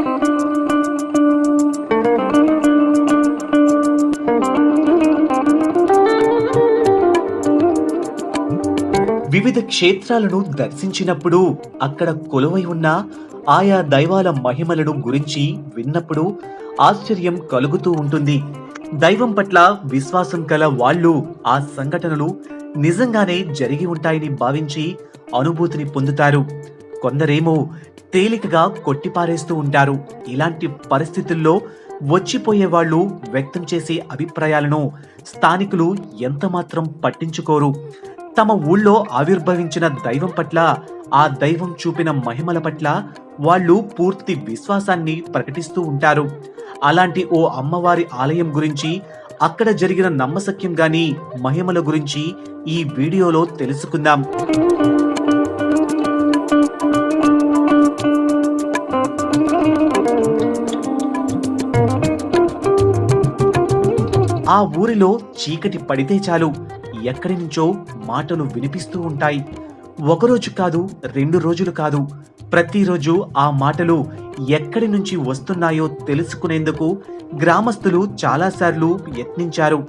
వివిధ క్షేత్రాలను దర్శించినప్పుడు అక్కడ కొలువై ఉన్న ఆయా దైవాల మహిమలను గురించి విన్నప్పుడు ఆశ్చర్యం కలుగుతూ ఉంటుంది. దైవం పట్ల విశ్వాసం కల వాళ్ళు ఆ సంఘటనలు నిజంగానే జరిగి ఉంటాయని భావించి అనుభూతిని పొందుతారు. కొందరేమో తేలికగా కొట్టిపారేస్తూ ఉంటారు. ఇలాంటి పరిస్థితుల్లో వచ్చిపోయే వాళ్ళు వ్యక్తం చేసే అభిప్రాయాలను స్థానికులు ఎంతమాత్రం పట్టించుకోరు. తమ ఊళ్ళో ఆవిర్భవించిన దైవం పట్ల ఆ దైవం చూపిన మహిమల పట్ల వాళ్ళు పూర్తి విశ్వాసాన్ని ప్రకటిస్తూ ఉంటారు. అలాంటి ఓ అమ్మవారి ఆలయం గురించి అక్కడ జరిగిన నమ్మసక్యం గాని మహిమల గురించి ఈ వీడియోలో తెలుసుకుందాం. ఆ ఊరిలో చీకటి పడితే చాలు. ఎక్కడి నుంచో మాటలు వినిపిస్తూ ఉంటాయి. ఒకరోజు కాదు రెండు రోజులు కాదు. ప్రతిరోజు ఆ మాటలు ఎక్కడి నుంచి వస్తున్నాయో తెలుసుకునేందుకు గ్రామస్తులు చాలాసార్లు యత్నించారు.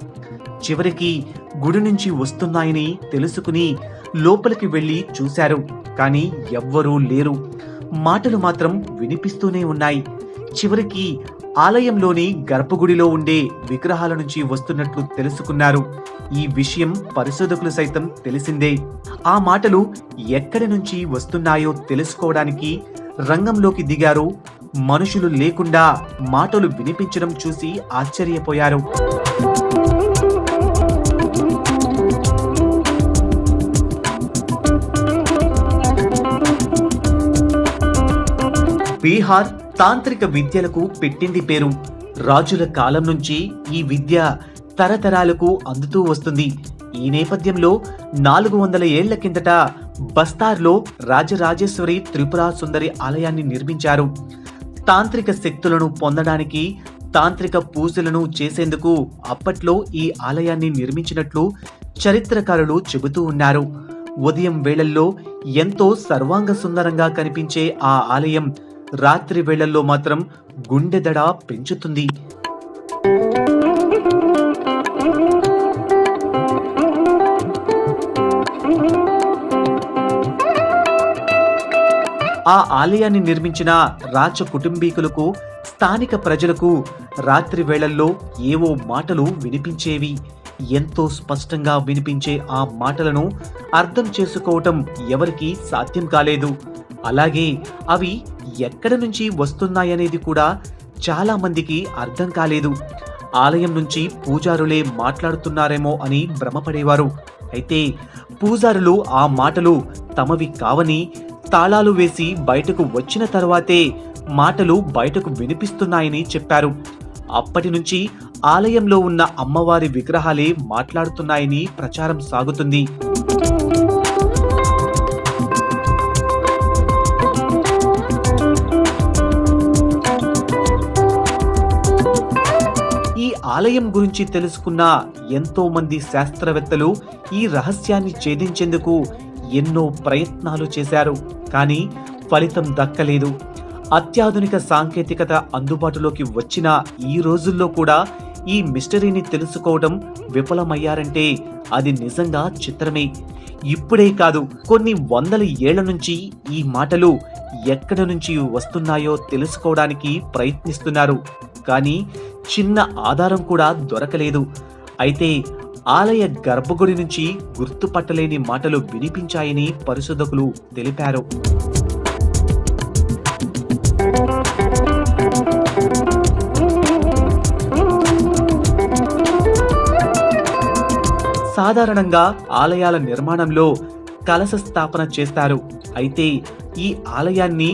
చివరికి గుడి నుంచి వస్తున్నాయని తెలుసుకుని లోపలికి వెళ్ళి చూశారు. కానీ ఎవ్వరూ లేరు. మాటలు మాత్రం వినిపిస్తూనే ఉన్నాయి. చివరికి ఆలయంలోని గర్భగుడిలో ఉండే విగ్రహాల నుంచి వస్తున్నట్లు తెలుసుకున్నారు. ఈ విషయం పరిశోధకులు సైతం తెలిసిందే. ఆ మాటలు ఎక్కడి నుంచి వస్తున్నాయో తెలుసుకోవడానికి రంగంలోకి దిగారు. మనుషులు లేకుండా మాటలు వినిపించడం చూసి ఆశ్చర్యపోయారు. బీహార్ తాంత్రిక విద్యలకు పెట్టింది పేరు. రాజుల కాలం నుంచి ఈ విద్య తరతరాలకు అందుతూ వస్తుంది. ఈ నేపథ్యంలో నాలుగు వందల ఏళ్ళ కిందట బస్తార్లో రాజరాజేశ్వరి త్రిపుర సుందరి ఆలయాన్ని నిర్మించారు. తాంత్రిక శక్తులను పొందడానికి తాంత్రిక పూజలను చేసేందుకు అప్పట్లో ఈ ఆలయాన్ని నిర్మించినట్లు చరిత్రకారులు చెబుతూ ఉన్నారు. ఉదయం వేళల్లో ఎంతో సర్వాంగ సుందరంగా కనిపించే ఆ ఆలయం రాత్రి వేళల్లో మాత్రం గుండెదడ పెంచుతుంది. ఆ ఆలయాన్ని నిర్మించిన రాచ కుటుంబీకులకు స్థానిక ప్రజలకు రాత్రి వేళల్లో ఏవో మాటలు వినిపించేవి. ఎంతో స్పష్టంగా వినిపించే ఆ మాటలను అర్థం చేసుకోవటం ఎవరికీ సాధ్యం కాలేదు. అలాగే అవి ఎక్కడ నుంచి వస్తున్నాయనేది కూడా చాలా మందికి అర్థం కాలేదు. ఆలయం నుంచి పూజారులే మాట్లాడుతున్నారేమో అని భ్రమపడేవారు. అయితే పూజారులు ఆ మాటలు తమవి కావని తాళాలు వేసి బయటకు వచ్చిన తర్వాతే మాటలు బయటకు వినిపిస్తున్నాయని చెప్పారు. అప్పటి నుంచి ఆలయంలో ఉన్న అమ్మవారి విగ్రహాలే మాట్లాడుతున్నాయని ప్రచారం సాగుతుంది. ఆలయం గురించి తెలుసుకున్న ఎంతో మంది శాస్త్రవేత్తలు ఈ రహస్యాన్ని ఛేదించేందుకు ఎన్నో ప్రయత్నాలు చేశారు. కానీ ఫలితం దక్కలేదు. అత్యాధునిక సాంకేతికత అందుబాటులోకి వచ్చిన ఈ రోజుల్లో కూడా ఈ మిస్టరీని తెలుసుకోవడం విఫలమయ్యారంటే అది నిజంగా చిత్రమే. ఇప్పుడే కాదు కొన్ని వందల ఏళ్ళ నుంచి ఈ మాటలు ఎక్కడి నుంచి వస్తున్నాయో తెలుసుకోవడానికి ప్రయత్నిస్తున్నారు. కానీ చిన్న ఆధారం కూడా దొరకలేదు. అయితే ఆలయ గర్భగుడి నుంచి గుర్తుపట్టలేని మాటలు వినిపించాయని పరిశోధకులు తెలిపారు. సాధారణంగా ఆలయాల నిర్మాణంలో కలశ స్థాపన చేస్తారు. అయితే ఈ ఆలయాన్ని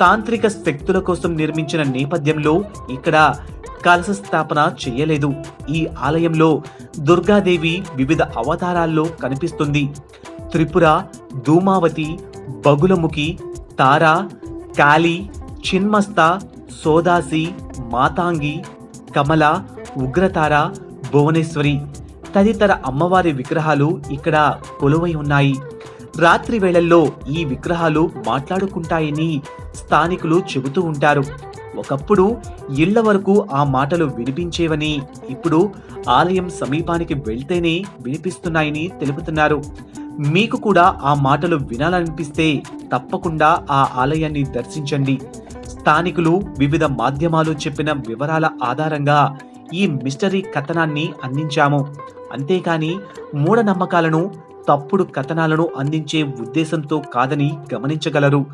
తాంత్రిక శక్తుల కోసం నిర్మించిన నేపథ్యంలో ఇక్కడ కలశ స్థాపన చేయలేదు. ఈ ఆలయంలో దుర్గాదేవి వివిధ అవతారాల్లో కనిపిస్తుంది. త్రిపుర ధూమావతి బగులముఖి తార కాళి చిన్మస్త సోదాసి మాతాంగి కమల ఉగ్రతార భువనేశ్వరి తదితర అమ్మవారి విగ్రహాలు ఇక్కడ కొలువై ఉన్నాయి. రాత్రి వేళల్లో ఈ విగ్రహాలు మాట్లాడుకుంటాయని స్థానికులు చెబుతూ ఉంటారు. ఒకప్పుడు ఇళ్ళ వరకు ఆ మాటలు వినిపించేవని ఇప్పుడు ఆలయం సమీపానికి వెళ్తేనే వినిపిస్తున్నాయని తెలుపుతున్నారు. మీకు కూడా ఆ మాటలు వినాలనిపిస్తే తప్పకుండా ఆ ఆలయాన్ని దర్శించండి. స్థానికులు వివిధ మాధ్యమాలు చెప్పిన వివరాల ఆధారంగా ఈ మిస్టరీ కథనాన్ని అందించాము. అంతేకాని మూఢనమ్మకాలను తప్పుడు కథనాలను అందించే ఉద్దేశంతో కాదని గమనించగలరు.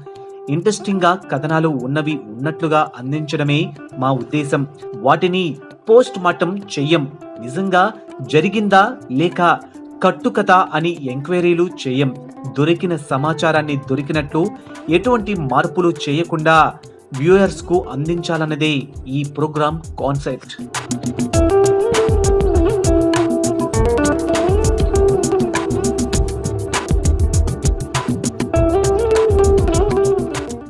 ఇంట్రెస్టింగ్గా కథనాలు ఉన్నవి ఉన్నట్లుగా అందించడమే మా ఉద్దేశం. వాటిని పోస్ట్ మార్టం చెయ్యం. నిజంగా జరిగిందా లేక కట్టుకథ అని ఎంక్వైరీలు చేయం దొరికిన సమాచారాన్ని దొరికినట్లు ఎటువంటి మార్పులు చేయకుండా వ్యూయర్స్కు అందించాలన్నదే ఈ ప్రోగ్రామ్ కాన్సెప్ట్.